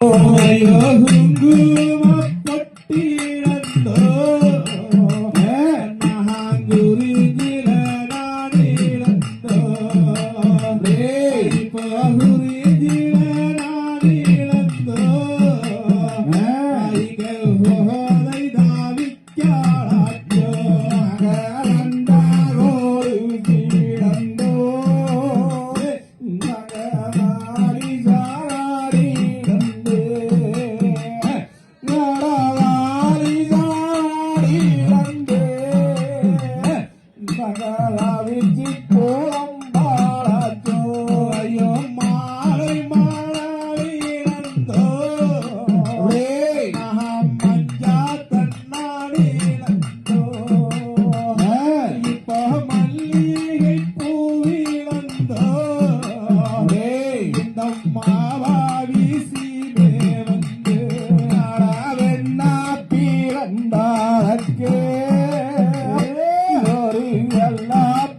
ஒரு எல்லா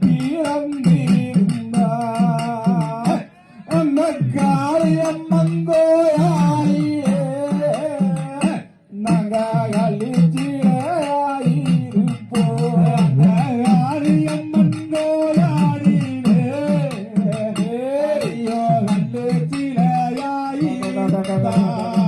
பிறந்திருந்தா அந்த காரியம் மங்கோயாயே நகலிச்சியாயிருப்போம்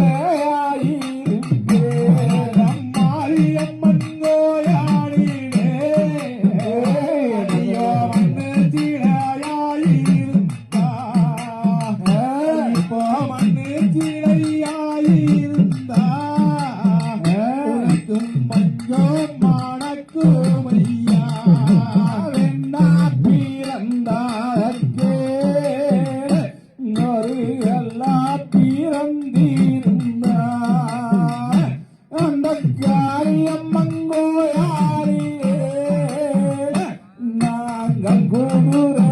எல்லாம் பிறந்திருந்தார். அந்த காரியம் மங்கோயாரியே நாங்கள் குருராயிருப்போம்